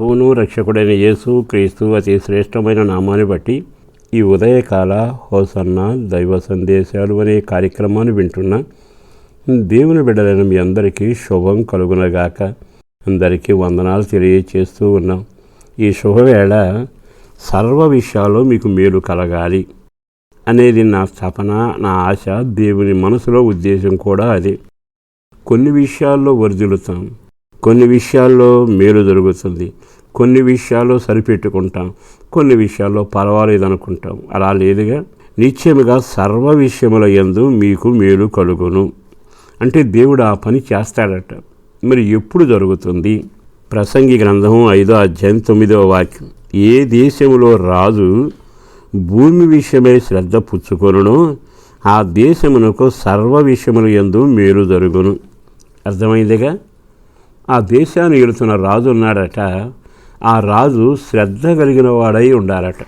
ప్రభువును రక్షకుడైన యేసు క్రీస్తు అతి శ్రేష్టమైన నామాన్ని బట్టి ఈ ఉదయకాల హోసన్న దైవ సందేశాలు అనే కార్యక్రమాన్ని వింటున్న దేవుని బిడ్డలైన మీ అందరికీ శుభం కలుగునగాక. అందరికీ వందనాలు తెలియచేస్తూ ఉన్నాం ఈ శుభవేళ సర్వ విషయాల్లో మీకు మేలు కలగాలి అనేది నా తపన నా ఆశ దేవుని మనసులో ఉద్దేశం కూడా అది. కొన్ని విషయాల్లో వర్ధిల్లుతాం. కొన్ని విషయాల్లో మేలు జరుగుతుంది. కొన్ని విషయాల్లో సరిపెట్టుకుంటాం. కొన్ని విషయాల్లో పర్వాలేదు అనుకుంటాం అలా లేదుగా? నిత్యముగా సర్వ విషయముల యందు మీకు మేలు కలుగును. అంటే దేవుడు ఆ పని చేస్తాడట. మరి ఎప్పుడు జరుగుతుంది? ప్రసంగి గ్రంథం ఐదో అధ్యాయం తొమ్మిదవ వాక్యం. ఏ దేశంలో రాజు భూమి విషయమై శ్రద్ధ పుచ్చుకొనునో ఆ దేశమునకు సర్వ విషయముల యందు మేలు జరుగును. అర్థమైందిగా? ఆ దేశాన్ని ఏలుతున్న రాజు ఉన్నాడట. ఆ రాజు శ్రద్ధ కలిగిన వాడై ఉండాలట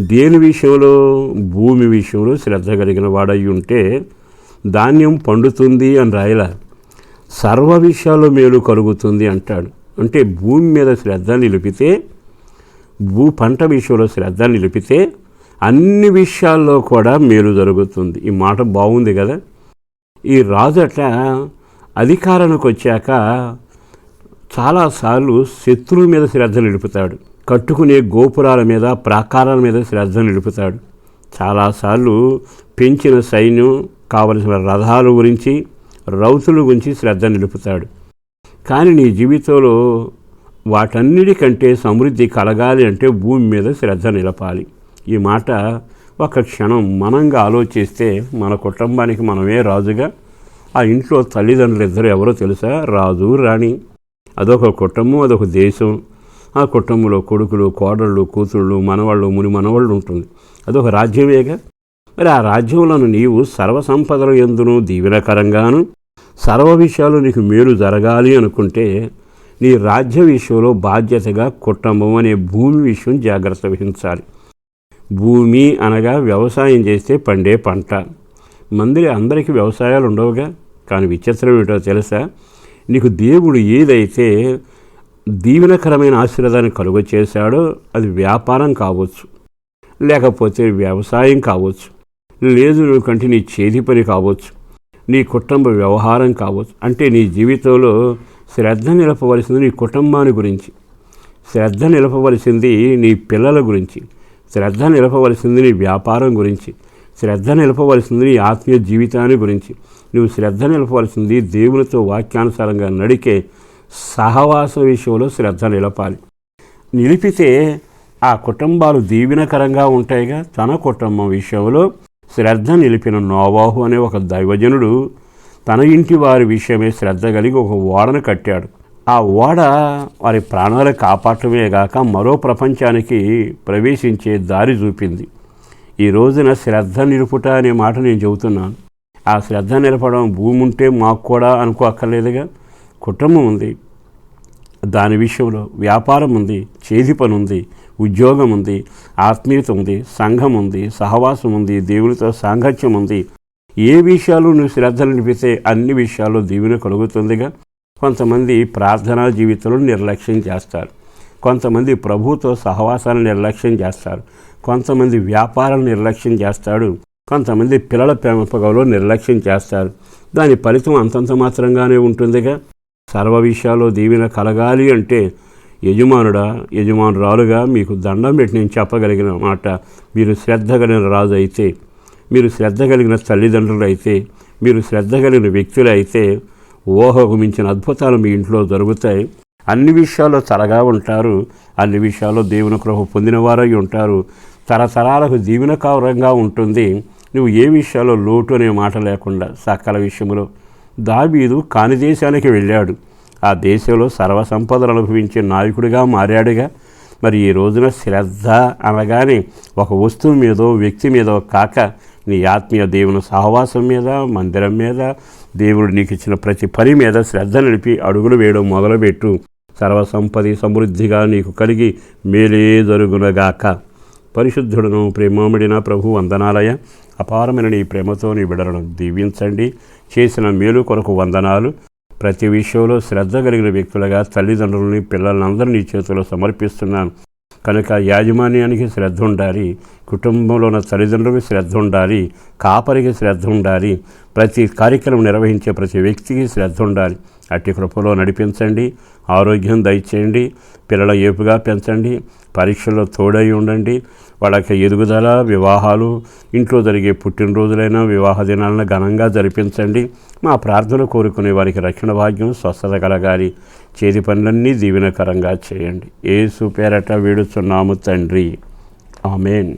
దేని విషయంలో? భూమి విషయంలో శ్రద్ధ కలిగిన వాడై ఉంటే ధాన్యం పండుతుంది అని రాయల. సర్వ విషయాల్లో మేలు కలుగుతుంది అంటాడు. అంటే భూమి మీద శ్రద్ధ నిలిపితే భూ పంట విషయంలో శ్రద్ధ నిలిపితే అన్ని విషయాల్లో కూడా మేలు జరుగుతుంది. ఈ మాట బాగుంది కదా? ఈ రాజట అధికారానికి వచ్చాక చాలాసార్లు శత్రువు మీద శ్రద్ధ నిలుపుతాడు. కట్టుకునే గోపురాల మీద ప్రాకారాల మీద శ్రద్ధ నిలుపుతాడు. చాలాసార్లు పెంచిన సైన్యం కావలసిన రథాల గురించి రౌతుల గురించి శ్రద్ధ నిలుపుతాడు. కానీ నీ జీవితంలో వాటన్నిటికంటే సమృద్ధి కలగాలి అంటే భూమి మీద శ్రద్ధ నిలపాలి. ఈ మాట ఒక క్షణం మనంగా ఆలోచిస్తే మన కుటుంబానికి మనమే రాజుగా ఆ ఇంట్లో తల్లిదండ్రులు ఇద్దరు ఎవరో తెలుసా? రాజు రాణి. అదొక కుటుంబం అదొక దేశం. ఆ కుటుంబంలో కొడుకులు కోడళ్ళు కూతుళ్ళు మనవాళ్ళు ముని మనవాళ్ళు ఉంటుంది. అదొక రాజ్యమేగా? మరి ఆ రాజ్యంలోను నీవు సర్వసంపదల ఎందును దీవెనకరంగాను సర్వ విషయాలు నీకు మేలు జరగాలి అనుకుంటే నీ రాజ్య విషయంలో బాధ్యతగా కుటుంబం అనే భూమి విషయం జాగ్రత్త వహించాలి. భూమి అనగా వ్యవసాయం చేస్తే పండే పంట. మందిరి అందరికీ వ్యవసాయాలు ఉండవుగా? కానీ విచిత్రం ఏంటో తెలుసా? నీకు దేవుడు ఏదైతే దీవెనకరమైన ఆశీర్వాదాన్ని కలుగ చేశాడో అది వ్యాపారం కావచ్చు లేకపోతే వ్యవసాయం కావచ్చు లేదు నువ్వు కంటి నీ చేతి పని కావచ్చు నీ కుటుంబ వ్యవహారం కావచ్చు అంటే నీ జీవితంలో శ్రద్ధ నిలపవలసింది నీ కుటుంబాన్ని గురించి శ్రద్ధ నిలపవలసింది నీ పిల్లల గురించి శ్రద్ధ నిలపవలసింది నీ వ్యాపారం గురించి శ్రద్ధ నిలపవలసింది నీ ఆత్మీయ జీవితాన్ని గురించి నువ్వు శ్రద్ధ నిలపవలసింది దేవునితో వాక్యానుసారంగా నడికే సహవాస విషయంలో శ్రద్ధ నిలపాలి. నిలిపితే ఆ కుటుంబాలు దీవెనకరంగా ఉంటాయిగా. తన కుటుంబం విషయంలో శ్రద్ధ నిలిపిన నోవాహు అనే ఒక దైవజనుడు తన ఇంటి వారి విషయమే శ్రద్ధ కలిగి ఒక ఓడను కట్టాడు. ఆ ఓడ వారి ప్రాణాలు కాపాడటమే గాక మరో ప్రపంచానికి ప్రవేశించే దారి చూపింది. ఈ రోజున శ్రద్ధ నిలుపుట అనే మాట నేను చెబుతున్నాను. ఆ శ్రద్ధ నిలపడం భూమి ఉంటే మాకు కూడా అనుకో అక్కర్లేదుగా కుటుంబం ఉంది. దాని విషయంలో వ్యాపారం ఉంది చేతి పని ఉంది ఉద్యోగం ఉంది ఆత్మీయత ఉంది సంఘం ఉంది సహవాసం ఉంది దేవునితో సాంగత్యం ఉంది. ఏ విషయాలు నువ్వు శ్రద్ధ నిలిపితే అన్ని విషయాల్లో దీవెన కలుగుతుందిగా. కొంతమంది ప్రార్థనా జీవితంలో నిర్లక్ష్యం చేస్తారు. కొంతమంది ప్రభుతో సహవాసాలను నిర్లక్ష్యం చేస్తారు. కొంతమంది వ్యాపారాలు నిర్లక్ష్యం చేస్తాడు. కొంతమంది పిల్లల పెంపకంలో నిర్లక్ష్యం చేస్తారు. దాని ఫలితం అంతంత మాత్రంగానే ఉంటుందిగా. సర్వ విషయాల్లో దీవెన కలగాలి అంటే యజమానుడా యజమానురాలుగా మీకు దండం పెట్టి నేను చెప్పగలిగిన మాట. మీరు శ్రద్ధ కలిగిన రాజు అయితే మీరు శ్రద్ధ కలిగిన తల్లిదండ్రులు అయితే మీరు శ్రద్ధ కలిగిన వ్యక్తులు అయితే ఊహకు మించిన అద్భుతాలు మీ ఇంట్లో జరుగుతాయి. అన్ని విషయాల్లో తరగా ఉంటారు. అన్ని విషయాల్లో దేవుని కృప పొందినవారై ఉంటారు. తరతరాలకు దీవెనకారంగా ఉంటుంది. నువ్వు ఏ విషయాల్లో లోటు అనే మాట లేకుండా సకల విషయంలో దాబీదు కాని దేశానికి వెళ్ళాడు. ఆ దేశంలో సర్వసంపదలు అనుభవించే నాయకుడిగా మారాడుగా. మరి ఈ రోజున శ్రద్ధ అనగానే ఒక వస్తువు మీదో వ్యక్తి మీదో కాక నీ ఆత్మీయ దేవుని సహవాసం మీద మందిరం మీద దేవుడు నీకు ఇచ్చిన ప్రతి పని మీద శ్రద్ధ నడిపి అడుగులు వేయడం మొదలుపెట్టు. సర్వసంపది సమృద్ధిగా నీకు కలిగి మేలే జరుగునగాక. పరిశుద్ధుడును ప్రేమమిడిన ప్రభు వందనాలయ. అపారమైన నీ ప్రేమతో నీ బిడలను దీవించండి. చేసిన మేలు కొరకు వందనాలు. ప్రతి విషయంలో శ్రద్ధ కలిగిన వ్యక్తులుగా తల్లిదండ్రులని పిల్లలందరినీ నీ చేతిలో సమర్పిస్తున్నాను. కనుక యాజమాన్యానికి శ్రద్ధ ఉండాలి. కుటుంబంలో ఉన్న తల్లిదండ్రులకు శ్రద్ధ ఉండాలి. కాపరికి శ్రద్ధ ఉండాలి. ప్రతి కార్యక్రమం నిర్వహించే ప్రతి వ్యక్తికి శ్రద్ధ ఉండాలి. అట్టి కృపలో నడిపించండి. ఆరోగ్యం దయచేయండి. పిల్లల ఏపుగా పెంచండి. పరీక్షల్లో తోడై ఉండండి. వాళ్ళకి ఎదుగుదల వివాహాలు ఇంట్లో జరిగే పుట్టినరోజులైన వివాహ దినాలను ఘనంగా జరిపించండి. మా ప్రార్థన కోరుకునే వారికి రక్షణ భాగ్యం స్వస్థత కలగాలి. చేతి పనులన్నీ దీవెనకరంగా చేయండి. ఏ పేరట వేడుచున్నాము తండ్రి. ఆమెన్.